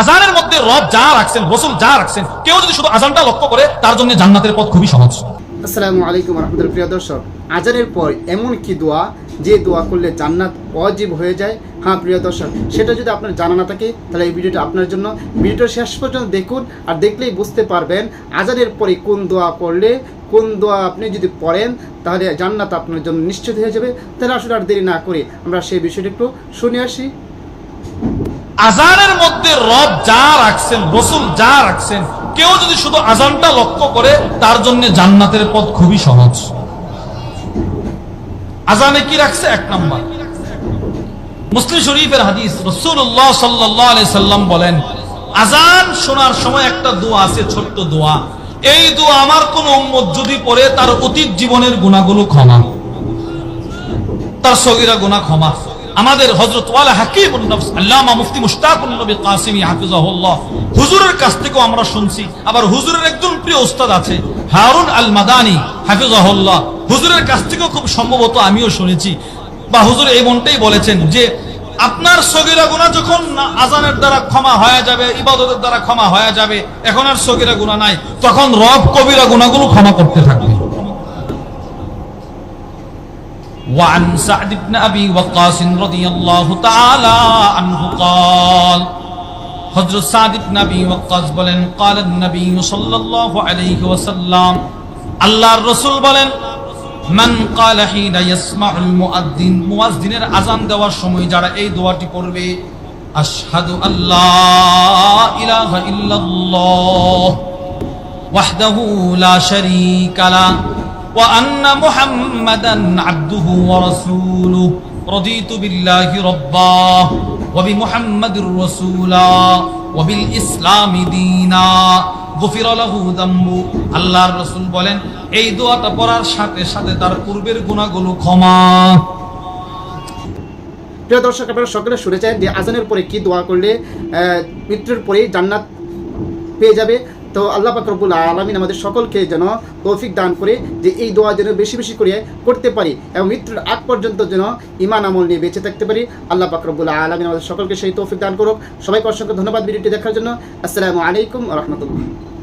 আজানের মধ্যে রব যা রাখছেন, রসুল যা রাখছেন, কেউ যদি শুধু আজানটা লক্ষ্য করে, তার জন্য জান্নাতের পথ খুবই সহজ। আসসালামু আলাইকুম রহমতুল প্রিয় দর্শক, আজানের পর এমন কি দোয়া? যে দোয়া করলে জান্নাত অজীব হয়ে যায়? হ্যাঁ প্রিয় দর্শক, সেটা যদি আপনার জানা না থাকে, তাহলে এই ভিডিওটা আপনার জন্য। ভিডিওটা শেষ পর্যন্ত দেখুন আর দেখলেই বুঝতে পারবেন আজানের পরে কোন দোয়া করলে, কোন দোয়া আপনি যদি পড়েন, তাহলে জান্নাত আপনার জন্য নিশ্চিত হয়ে যাবে। তাহলে আসলে আর দেরি না করে আমরা সেই বিষয়টা একটু শুনে আসি। আজানের মধ্যে রব যা রাখছেন, রসুল যা রাখছেন, কেউ যদি শুধু আজানটা লক্ষ্য করে, তার জন্য জান্নাতের পথ খুবই সহজ। আজানে কি রাখছে? এক নম্বর। মুসলিম শরীফের হাদিস রসুল্লাহ সাল্লাহ সাল্লাম বলেন, আজান শোনার সময় একটা দোয়া আছে, ছোট্ট দোয়া। এই দোয়া আমার কোন উম্মত যদি পড়ে, তার অতীত জীবনের গুণাগুলো ক্ষমা। তার সগিরা গুনাহ ক্ষমা। আমাদের হাকিমুন নফস আল্লামা মুফতি মুশতাকুন নবী কাসিমি হুজুরের কাছ থেকেও আমরা শুনছি। আবার হুজুরের একজন প্রিয় উস্তাদ আছে, হারুন আল মাদানি হাফিজাহুল্লাহ। হুজুরের কাছ থেকেও খুব সম্ভবত আমিও শুনেছি। বা হুজুর এই মনটাই বলেছেন যে, আপনার সগিরা গুনাহ যখন আজানের দ্বারা ক্ষমা হয়ে যাবে, ইবাদতের দ্বারা ক্ষমা হয়ে যাবে, এখন আর সগিরা গুনাহ নাই। তখন রব কবিরা গুনাহগুলো ক্ষমা করতে থাকবে। وعن سعد بن أبي وقاص رضي الله تعالى عنه قال حضرت سعد بن أبي وقاص বলেন قال النبي صلى الله عليه وسلم আল্লাহর রাসূল বলেন মান قال حين يسمع المؤذن মুয়াজ্জিনের আযান দেওয়ার সময় যারা এই দোয়াটি পড়বে আশহাদু আল্লাহ ইলাহা ইল্লাল্লাহ وحده لا شريك له وأن محمدا عبده ورسوله رضيت بالله ربا وبمحمد رسولا وبالإسلام دينا গফির লাহু যামবু আল্লাহর রাসূল বলেন এই দোয়াটা পড়ার সাথে সাথে তার পূর্বের গুনাহগুলো ক্ষমা প্রিয় দর্শক আপনারা সকলে শুনেছেন যে আজানের পরে কি দোয়া করলে আহ, মৃত্যুর পরেই জান্নাত পেয়ে যাবে তো আল্লাহ পাক রব্বুল আলমিন আমাদের সকলকে যেন তৌফিক দান করে যে এই দোয়া যেন বেশি বেশি করে করতে পারি এবং মৃত্যুর আগ পর্যন্ত যেন ইমান আমল নিয়ে বেঁচে থাকতে পারি। আল্লাহ পাক রব্বুল আলমিন আমাদের সকলকে সেই তৌফিক দান করুক। সবাইকে অসংখ্য ধন্যবাদ ভিডিওটি দেখার জন্য। আসসালামু আলাইকুম রহমতুল্লাহ।